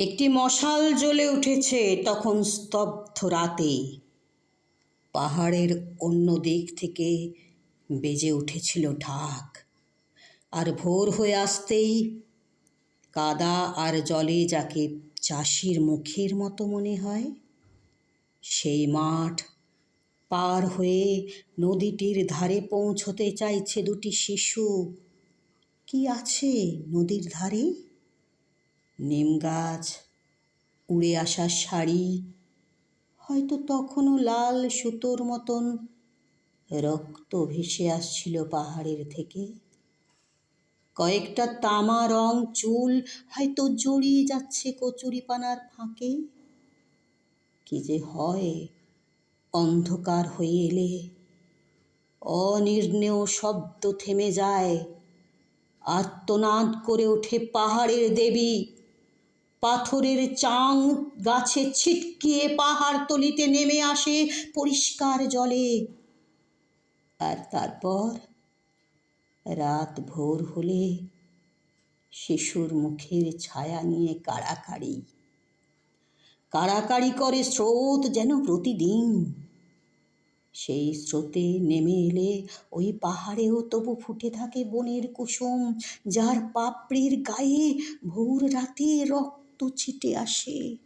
একটি মশাল জ্বলে উঠেছে তখন স্তব্ধ রাতে। পাহাড়ের অন্য দিক থেকে বেজে উঠেছিল ঢাক। আর ভোর হয়ে আসতেই কাদা আর জলে যাকে চাষির মুখের মতো মনে হয়, সেই মাঠ পার হয়ে নদীটির ধারে পৌঁছতে চাইছে দুটি শিশু। কি আছে নদীর ধারে? নিম গাছ, উড়ে আসা শাড়ি, হয়তো তখনও লাল সুতোর মতন রক্ত ভেসে আসছিল পাহাড়ের থেকে। কয়েকটা তামা রং চুল হয়তো জড়িয়ে যাচ্ছে কচুরিপানার ফাঁকে। কি যে হয়, অন্ধকার হয়ে এলে অনির্ণেয় শব্দ থেমে যায়। আর্তনাদ করে ওঠে পাহাড়ের দেবী। পাথরের চাং গাছে ছিটকিয়ে পাহাড় তলিতে নেমে আসে পরিষ্কার জলে। আর তারপর রাত ভোর হলে শিশুর মুখের ছায়া নিয়ে কাড়াকাড়ি। কাড়াকাড়ি করে স্রোত যেন প্রতিদিন। সেই স্রোতে নেমে এলে ওই পাহাড়েও তবু ফুটে থাকে বনের কুসুম, যার পাপড়ির গায়ে ভোর রাতে রক্ত ছিটে আসে।